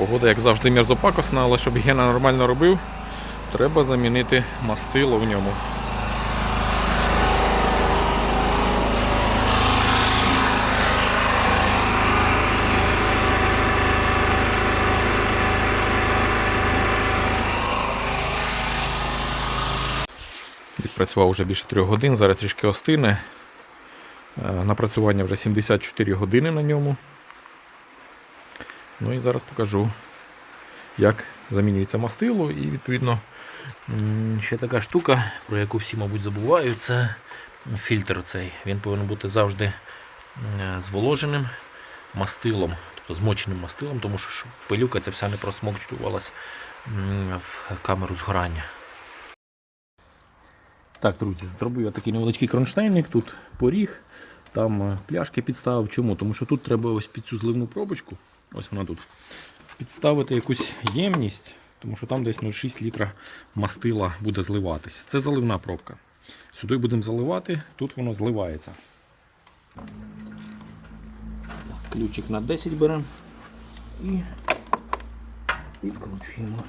Погода, як завжди, мерзопакосна, але щоб Гена нормально робив, треба замінити мастило в ньому. Відпрацював вже більше 3 годин, зараз трішки остине. Е, Напрацювання вже 74 години на ньому. Ну і зараз покажу, як замінюється мастило, і відповідно Ще така штука, про яку всі, мабуть, забувають, це фільтр цей. Він повинен бути завжди зволоженим мастилом, тобто змоченим мастилом, тому що пилюка ця вся не просмокчувалась в камеру згорання. Так, друзі, зробив я такий невеличкий кронштейник, тут поріг, там е, пляшки підставив. Чому? Тому що тут треба ось під цю зливну пробочку, ось вона тут, підставити якусь ємність, тому що там десь 0,6 літра мастила буде зливатися. Це заливна пробка. Сюди будемо заливати, тут воно зливається. Ключик на 10 беремо і відкручуємо.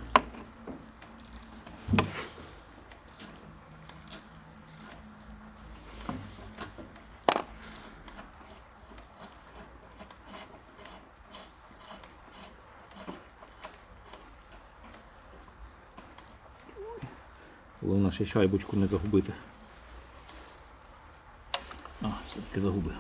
Головне ще шайбочку не загубити. А, все-таки загубив.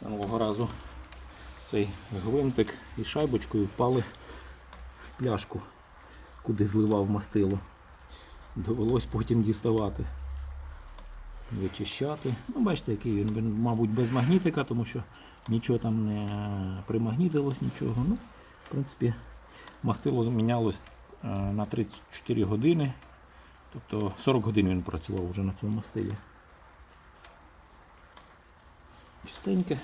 Минулого разу цей гвинтик і шайбочкою впали в пляшку, куди зливав мастило. Довелось потім діставати, вичищати. Ну, бачите, який він, мабуть, без магнітика, тому що нічого там не примагнітилось, нічого. Ну, в принципі, мастило змінялось е, на 34 години. Тобто 40 годин він працював вже на цьому мастилі. Чистеньке.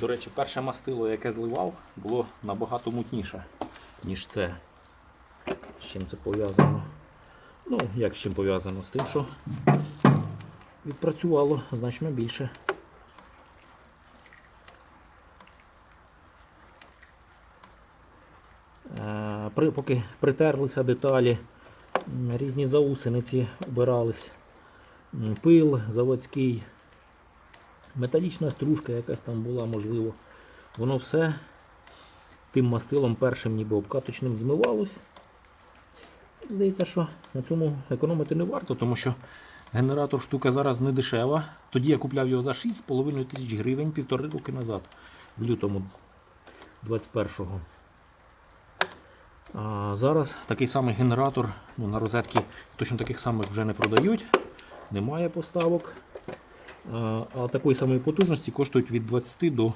До речі, перше мастило, яке зливав, було набагато мутніше, ніж це. З чим це пов'язано? Ну, як з чим пов'язано? З тим, що відпрацювало значно більше. Е, При, поки притерлися деталі, різні заусениці обирались, пил заводський, металічна стружка якась там була, можливо. Воно все тим мастилом першим ніби обкаточним змивалось. Здається, що на цьому економити не варто, тому що генератор штука зараз не дешева. Тоді я купляв його за 6,5 тисяч гривень півтори роки назад, в лютому 21-го. А зараз такий самий генератор ну, на розетки точно таких самих вже не продають, немає поставок. А, а такої самої потужності коштують від 20 до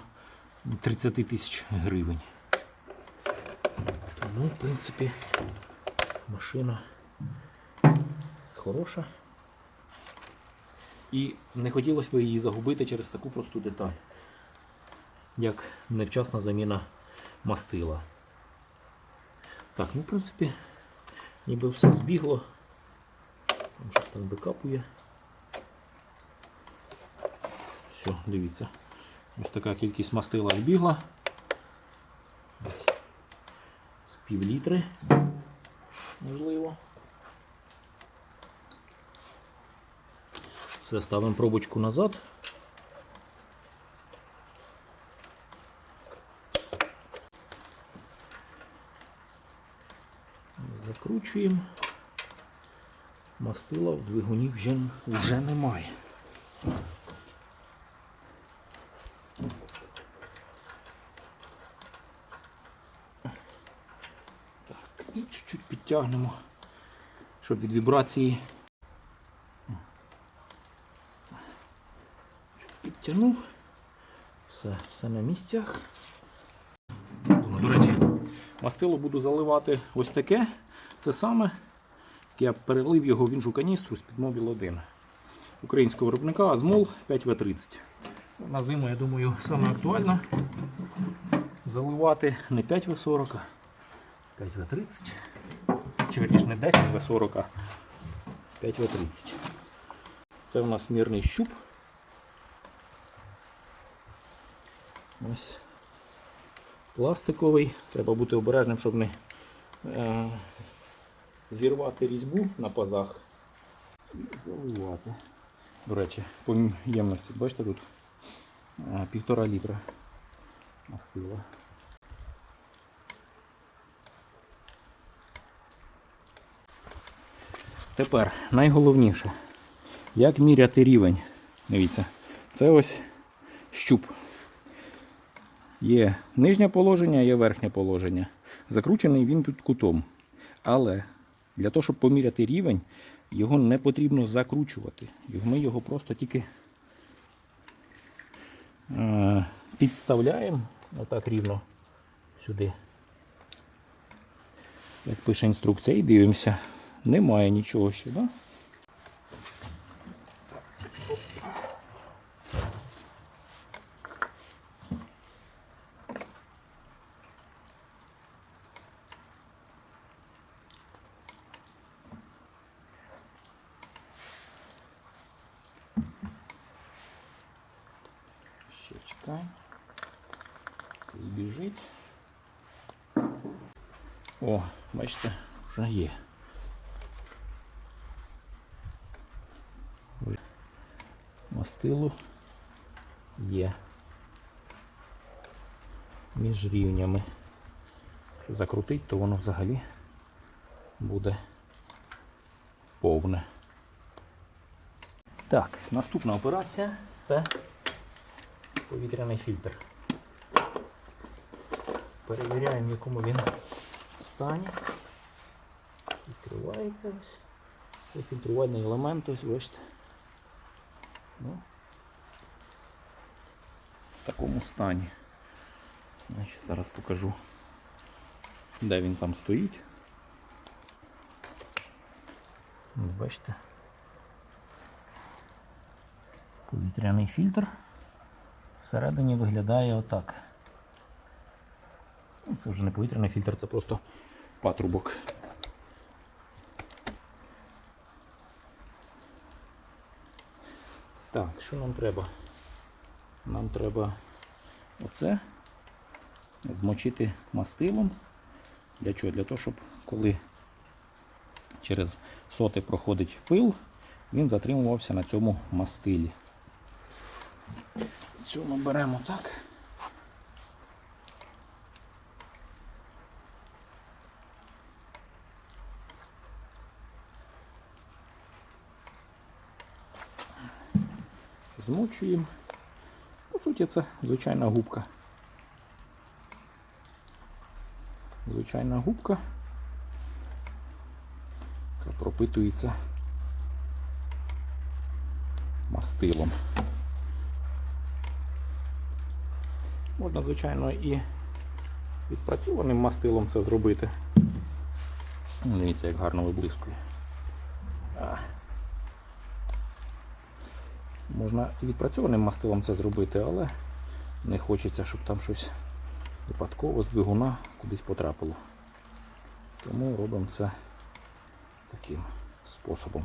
30 тисяч гривень. Тому, в принципі, машина хороша. І не хотілося б її загубити через таку просту деталь, як невчасна заміна мастила. Так, ну в принципі, ніби все збігло. Там щось там викапує. Все, дивіться. Ось така кількість мастила збігла. Ось. З пів літри, можливо. Все, ставимо пробочку назад. Закручуємо. Мастила в двигуні вже, вже немає. Так, і чуть-чуть підтягнемо, щоб від вібрації підтягнув. Все, все на місцях. До речі, мастило буду заливати ось таке. Це саме, я перелив його в іншу каністру з-під Mobil 1 українського виробника Азмол 5В30. На зиму, я думаю, саме актуально заливати не 5В40, а 5В30. Чи не 10В40, а 5В30. Це у нас мірний щуп. Ось пластиковий. Треба бути обережним, щоб не е, зірвати різьбу на пазах і заливати. До речі, по ємності, бачите тут е, півтора літра мастила. Тепер найголовніше, як міряти рівень. Дивіться, це ось щуп. Є нижнє положення, є верхнє положення. Закручений він під кутом. Але для того, щоб поміряти рівень, його не потрібно закручувати. Ми його просто тільки е, підставляємо отак рівно сюди. Як пише інструкція, і дивимося. Немає нічого ще, да? Чекаємо. Збіжить. О, бачите, вже є. Вже Мастилу є між рівнями. Якщо закрутить, то воно взагалі буде повне. Так, наступна операція це повітряний фільтр. Перевіряємо, в якому він стані. Відкривається ось. Це фільтрувальний елемент, ось бачите. Ну, в такому стані. Значить, зараз покажу, де він там стоїть. Бачите. Повітряний фільтр. Всередині виглядає отак. Ну, Це вже не повітряний фільтр, це просто патрубок. Так, що нам треба? Нам треба оце змочити мастилом. Для чого? Для того, щоб коли через соти проходить пил, він затримувався на цьому мастилі. Цьому беремо так. Змочуємо. По суті, це звичайна губка. Звичайна губка, яка пропитується мастилом. Можна, звичайно, і відпрацьованим мастилом це зробити. Ну, Дивіться, як гарно виблискує. Можна і відпрацьованим мастилом це зробити, але не хочеться, щоб там щось випадково з двигуна кудись потрапило. Тому робимо це таким способом.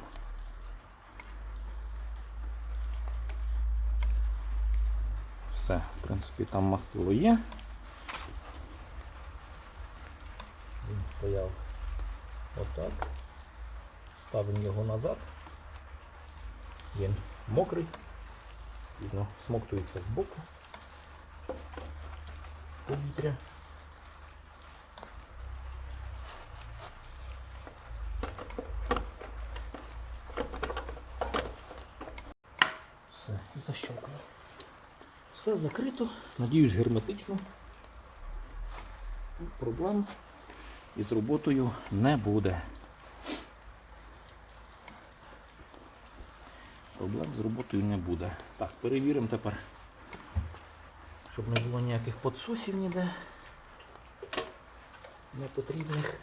Все, в принципі, там мастило є. Він стояв отак. Ставимо його назад. Він мокрий, видно, смоктується з боку повітря. Все, і защелкнуло. Все закрито, надіюсь, герметично. Проблем із роботою не буде. Проблем з роботою не буде. Так, перевіримо тепер, щоб не було ніяких подсосів ніде. Непотрібних.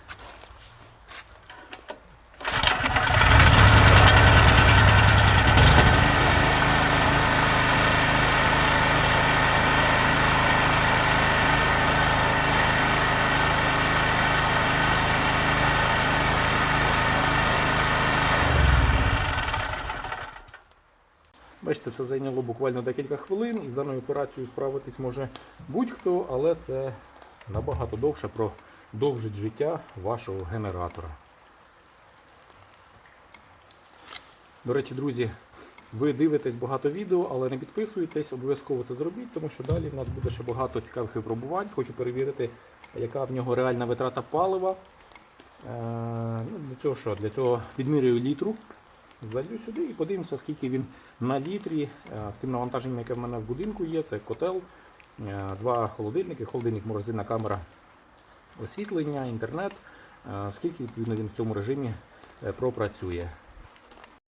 Це зайняло буквально декілька хвилин, і з даною операцією справитись може будь-хто, але це набагато довше продовжить життя вашого генератора. До речі, друзі, ви дивитесь багато відео, але не підписуєтесь, обов'язково це зробіть, тому що далі в нас буде ще багато цікавих випробувань. Хочу перевірити, яка в нього реальна витрата палива. Е, ну, для цього що? Для цього відмірюю літру, залью сюди і подивимося, скільки він на літрі е, з тим навантаженням, яке в мене в будинку є. Це котел, е, два холодильники, холодильник, морозильна камера освітлення, інтернет. Е, Скільки відповідно він в цьому режимі пропрацює.